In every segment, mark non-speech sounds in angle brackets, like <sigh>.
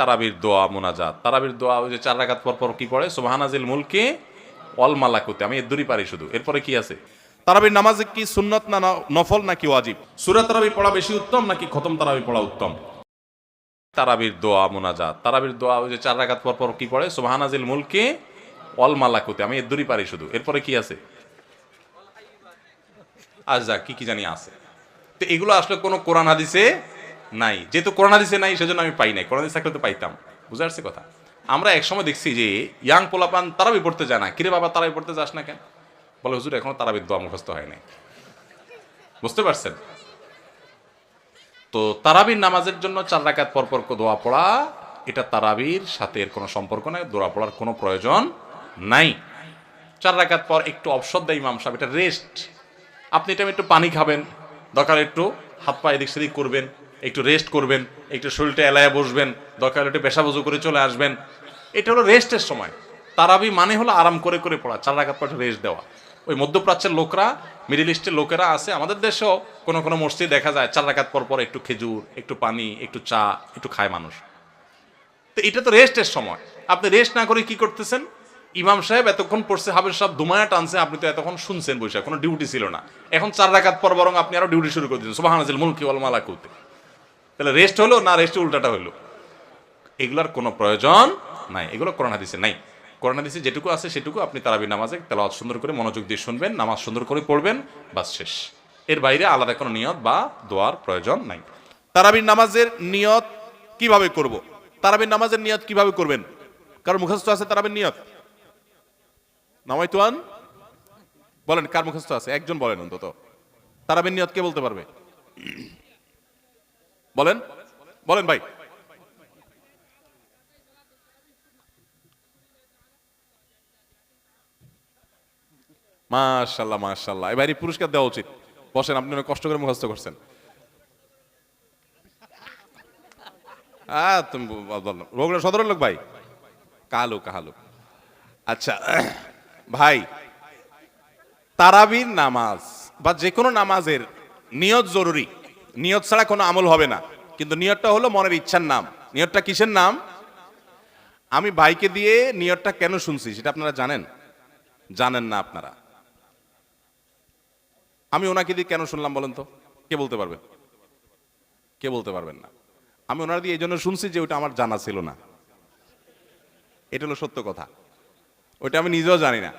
তারাবির দোয়া মোনাজাত। তারাবির দোয়া ওই যে চার রাকাত পর পর কি পড়ে? সুবহানাজিল মুলকে অল মালাকুতে। আমি এর দূরই পারি শুধু। এরপরে কি আছে? তারাবির নামাজে কি সুন্নত না নফল নাকি ওয়াজিব? সূরা তারাবি পড়া বেশি উত্তম নাকি খতম তারাবি পড়া উত্তম? তারাবির দোয়া মোনাজাত। তারাবির দোয়া ওই যে চার রাকাত পর পর কি পড়ে? সুবহানাজিল মুলকে অল মালাকুতে। আমি এর দূরই পারি শুধু। এরপরে কি আছে? আজ যাক, কি কি জানি আছে। তো এগুলো আসলে কোনো কোরআন হাদিসে নাই। যেহেতু কোরআন হাদিসে নাই, সেজন্য আমি পাই নাই। কোরআন হাদিস থাকলে তো পাইতাম। বুঝে আসছে কথা? আমরা একসময় দেখছি যে ইয়াং পোলাপান তারাবি পড়তে যায় না। কিরে বাবা, তারাবি পড়তে যাস না কেন? বলে, হুজুর, এখনও তারাবির দোয়া মুখস্থ হয় নাই। বুঝতে পারছেন? তো তারাবির নামাজের জন্য চার রাকাত পর পর দোয়া পড়া, এটা তারাবির সাথে এর কোনো সম্পর্ক নাই, দোয়া পড়ার কোনো প্রয়োজন নাই। চার রাকাত পর একটু অবসর দেয় ইমাম সাহেব, এটা রেস্ট আপনি এটা একটু পানি খাবেন, দরকার একটু, হাত পা এদিক সেদিক করবেন। একটু রেস্ট করবেন, একটু শরীরটা এলায় বসবেন, দরকার একটু পেশাবজু করে চলে আসবেন। এটা হলো রেস্টের সময়। তারাবি মানে হলো আরাম করে করে পড়া, চার রাখাত পর রেস্ট দেওয়া। ওই মধ্যপ্রাচ্যের লোকরা মিডিল ইস্টের লোকেরা আছে, আমাদের দেশেও কোনো কোনো মসজিদ দেখা যায়, চার রাখাত পর পর একটু খেজুর, একটু পানি, একটু চা, একটু খায় মানুষ। তো এটা তো রেস্টের সময়। আপনি রেস্ট না করে কি করতেছেন? ইমাম সাহেব এতক্ষণ পড়ছে হাবের সাহেব দুমায়া টানছে, আপনি তো এতক্ষণ শুনছেন বৈশাখ কোনো ডিউটি ছিল না। এখন চার রাকাত পর বরং আপনি আরও ডিউটি শুরু করে দিচ্ছেন সুবাহানাজিল মুলকি ওয়াল মালাকুতে। তাহলে রেস্ট হলো না রেস্ট উল্টাটা হলো? এগুলার কোনো প্রয়োজন নাই। এগুলো কোরআন হাদিসে নাই। কোরআন হাদিসে যেটুকু আছে সেটুকু আপনি তারাবি নামাজে তেলাওয়াত সুন্দর করে মনোযোগ দিয়ে শুনবেন, নামাজ সুন্দর করে পড়বেন, বাস শেষ। এর বাইরে আলাদা কোনো নিয়ত বা দোয়ার প্রয়োজন নাই। তারাবির নামাজের নিয়ত কীভাবে করব? তারাবির নামাজের নিয়ত কীভাবে করবেন? কারণ মুখস্থ আছে তারাবির নিয়ত? নামাইতুয়ান? বলেন, কার মুখস্থ আছে? একজন বলেন অন্তত। তারাবির নিয়ত কে বলতে পারবে? বলেন বলেন ভাই। মাশাল্লাহ মাশাল্লাহ। এবারই পুরস্কার দেওয়া উচিত। বসেন, আপনি অনেক কষ্ট করে মুখস্থ করছেন। তুমি লোক ভাই? কালো কালো। আচ্ছা ভাই, তারাবির নামাজ বা যে কোনো নামাজের নিয়ত জরুরি। নিয়ত ছাড়া কোনো আমল হবে না। কিন্তু নিয়তটা হলো মনের ইচ্ছার নাম। নিয়তটা কিসের নাম? আমি ভাইকে দিয়ে নিয়তটা কেন শুনছি সেটা আপনারা জানেন? জানেন না আপনারা। আমি ওনাকে দিয়ে কেন শুনলাম বলেন তো? কে বলতে পারবেন কে বলতে পারবেন না। আমি ওনার দিয়ে এই জন্য শুনছি যে ওটা আমার জানা ছিল না। এটা হলো সত্য কথা। ওইটা আমি নিজেও জানি না।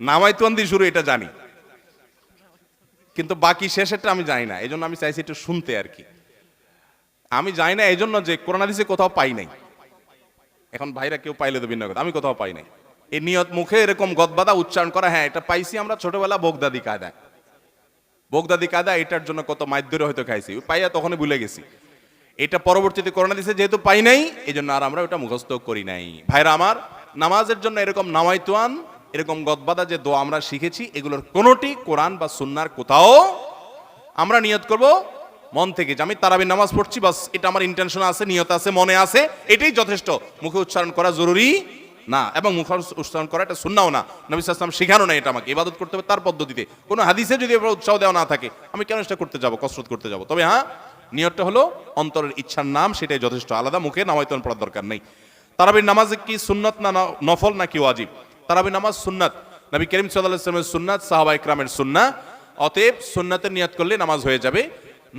নামাইতুয়ান দিয়ে শুরু, এটা জানি। কিন্তু বাকি শেষেরটা আমি জানি না এই জন্য আমি চাইছি একটু শুনতে আর কি। আমি জানি না এই জন্য যে করোনা দিছে কোথাও পাই নাই। এখন ভাইরা কেউ পাইলে তো ভিন্ন কথা, আমি কোথাও পাই নাই। এই নিয়ত মুখে এরকম গদবাদা উচ্চারণ করা হ্যাঁ এটা পাইছি আমরা ছোটবেলা বোগদাদি কায়দায়। বোগদাদি কায়দা, এটার জন্য কত মাইদ্যরে হয়তো খাইছি, পাইয়া তখনই ভুলে গেছি। এটা পরবর্তীতে করোনা দিছে যেহেতু পাই নাই এই জন্য আর আমরা ওটা মুখস্থ করি নাই। ভাইরা আমার, নামাজের জন্য এরকম নামাইতুয়ান এরকম গদবাদা যে দোয়া আমরা শিখেছি, এগুলোর কোনোটি কোরআন বা সুন্নার কোথাও আমরা নিয়ত করব মন থেকে যে আমি তারাবির নামাজ পড়ছি, বাস এটা আমার ইন্টেনশন আছে, নিয়ত আছে, মনে আছে, এটাই যথেষ্ট। মুখে উচ্চারণ করা জরুরি না, এবং মুখ উচ্চারণ করা এটা শুননাও না। নবী সাল্লাম শেখানো না এটা আমাকে, ইবাদত করতে হবে তার পদ্ধতিতে। কোনো হাদিসে যদি এবার উৎসাহ দেওয়া না থাকে, আমি কেন সেটা করতে যাব, কসরত করতে যাব? তবে হ্যাঁ নিয়তটা হলো অন্তরের ইচ্ছার নাম, সেটাই যথেষ্ট আলাদা, মুখে নামায়তন পড়ার দরকার নেই। তারাবির নামাজে কি সুন্নত না ন- নফল নাকি ওয়াজিব? তারাবির নামাজ সুন্নাত। নবী করিম সাল্লাহ সুন্নাত, সাহাবা ইকরামের সুন্না। অতএব সুন্নাতের নিয়াত করলে নামাজ হয়ে যাবে।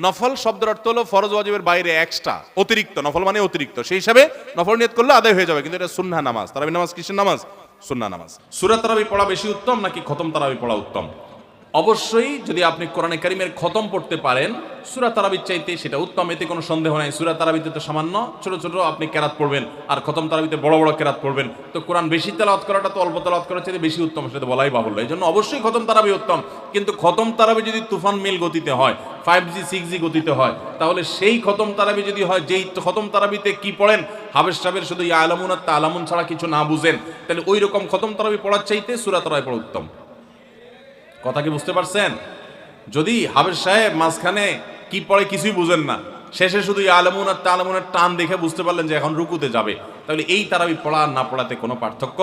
নফল শব্দের অর্থ হলো ফরজ ওয়াজিবের বাইরে এক্সট্রা অতিরিক্ত। নফল মানে অতিরিক্ত। সেই হিসাবে নফল নিয়ত করলে আদায় হয়ে যাবে। কিন্তু এটা সুন্না নামাজ। তারাবি নামাজ কিসের নামাজ? সুন্না নামাজ। সুরা তারাবি পড়া বেশি উত্তম নাকি খতম তারাবি পড়া উত্তম? অবশ্যই যদি আপনি কোরআনে কারিমের খতম পড়তে পারেন, সুরা তারাবির চাইতে সেটা উত্তম, এতে কোনো সন্দেহ নাই। সুরা তারাবিতে তো সামান্য ছোট ছোট আপনি কেরাত পড়বেন, আর খতম তারাবিতে বড় বড় কেরাত পড়বেন। তো কোরআন বেশি তেলাওয়াত করাটা তো অল্প তেলাওয়াত করার চাইতে বেশি উত্তম, সেটা বলাই বাহুল্য। এই জন্য অবশ্যই খতম তারাবি উত্তম। কিন্তু খতম তারাবি যদি তুফান মিল গতিতে হয় ফাইভ জি সিক্স জি গতিতে হয়, তাহলে সেই খতম তারাবি যদি হয়, যেই খতম তারাবিতে কি পড়েন, হাবেশ সাহেবের শুধু ইয়া আলামুন আর তা আলামুন ছাড়া কিছু না বুঝেন, তাহলে ওই রকম খতম তারাবি পড়ার চাইতে সুরা তারাবি পড়া উত্তম। কথা কি বুঝতে পারছেন? যদি হাবের সাহেব মাঝখানে কি পড়ে কিছুই বুঝেন না, শেষে শুধু আলমুন আর তালমুনের টান দেখে বুঝতে পারলেন যে এখন রুকুতে যাবে। তাহলে এই তারাবি পড়া আর না পড়াতে কোনো পার্থক্য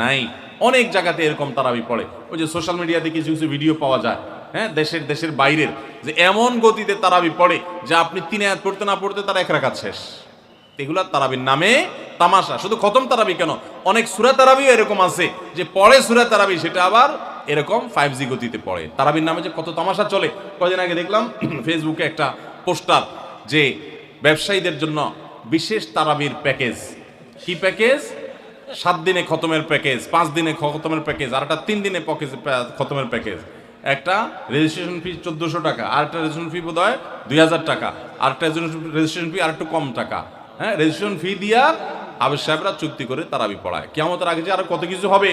নাই। অনেক জায়গাতে এরকম তারাবি পড়ে। ওই যে সোশ্যাল মিডিয়াতে কিছু কিছু ভিডিও পাওয়া যায় হ্যাঁ দেশের দেশের বাইরের, যে এমন গতিতে তারাবি পড়ে যে আপনি তিন আয়াত পড়তে না পড়তে তার এক রাখাত শেষ। এগুলা তারাবির নামে তামাশা। শুধু খতম তারাবি কেন? অনেক সুরা তারাবিও এরকম আছে যে পড়ে সুরা তারাবি, সেটা আবার এরকম ফাইভ জি গতিতে পড়ে। তারাবির নামে যে কত তামাশা চলে, কয়দিন আগে দেখলাম <clears throat> ফেসবুকে একটা পোস্টার যে ব্যবসায়ীদের জন্য বিশেষ তারাবির প্যাকেজ। কি প্যাকেজ? সাত দিনে খতমের প্যাকেজ, পাঁচ দিনে খতমের প্যাকেজ, আর একটা তিন দিনে প্যাকেজ খতমের প্যাকেজ। একটা রেজিস্ট্রেশন ফি চোদ্দোশো টাকা, আর একটা রেজিস্ট্রেশন ফি বোধ হয় দুই হাজার টাকা, আর একটা রেজিস্ট্রেশন ফি আর একটু কম টাকা। হ্যাঁ রেজিস্ট্রেশন ফি দিয়া আবেশ সাহেবরা চুক্তি করে তারাবি পড়ায়। কেমন কেমতের আগে যে আরও কত কিছু হবে?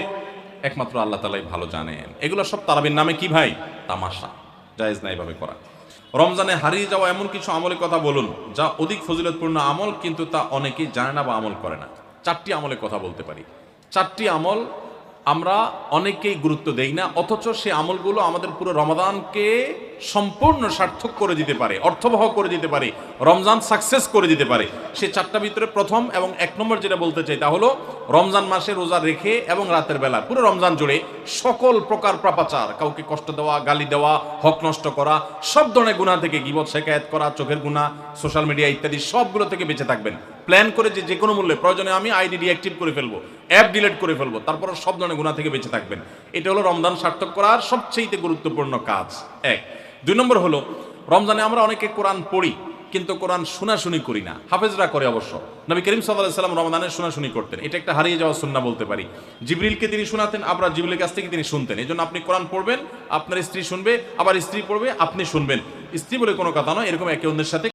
একমাত্র আল্লাহ তালাই ভালো জানেন। এগুলো সব তারাবির নামে কি ভাই? তামাশা। জায়েজ না এভাবে করা। রমজানে হারিয়ে যাওয়া এমন কিছু আমলের কথা বলুন, যা অধিক ফজিলতপূর্ণ আমল, কিন্তু তা অনেকেই জানে না বা আমল করে না। চারটি আমলের কথা বলতে পারি। চারটি আমল আমরা অনেকেই গুরুত্ব দেই না, অথচ সে আমলগুলো আমাদের পুরো রমাদানকে সম্পূর্ণ সার্থক করে দিতে পারে, অর্থবহ করে দিতে পারে, রমজান সাকসেস করে দিতে পারে। সে চারটা ভিতরে প্রথম এবং এক নম্বর যেটা বলতে চাই তা হলো, রমজান মাসে রোজা রেখে এবং রাতের বেলা, পুরো রমজান জুড়ে সকল প্রকার প্রাপাচার কাউকে কষ্ট দেওয়া, গালি দেওয়া, হক নষ্ট করা, সব ধরনের গুণা থেকে গিবত শেখায়ত করা, চোখের গুণা সোশ্যাল মিডিয়া ইত্যাদি সবগুলো থেকে বেঁচে থাকবেন। প্ল্যান করে যে যে কোনো মূল্যে, প্রয়োজনে আমি আইডি ডিঅ্যাক্টিভ করে ফেলব অ্যাপ ডিলিট করে ফেলব তারপর সব ধরনের গুণা থেকে বেঁচে থাকবেন। এটা হলো রমজান সার্থক করার সবচেয়ে গুরুত্বপূর্ণ কাজ। এক দুই নম্বর হলো, রমজানে আমরা অনেকে কোরআন পড়ি, কিন্তু কোরআন শোনাশুনি করি না। হাফেজরা করে অবশ্য। নবী করিম সাল্লাহ সাল্লাম শোনাশুনি করতেন। এটা একটা হারিয়ে যাওয়া সুন্না বলতে পারি। জিবরিলকে তিনি শোনাতেন, আবার জিবরিলের কাছ থেকে তিনি শুনতেন। এই জন্য আপনি কোরআন পড়বেন, আপনার স্ত্রী শুনবে, আবার স্ত্রী পড়বে, আপনি শুনবেন। স্ত্রী বলে কোনো কথা নয়, এরকম একে অন্যের সাথে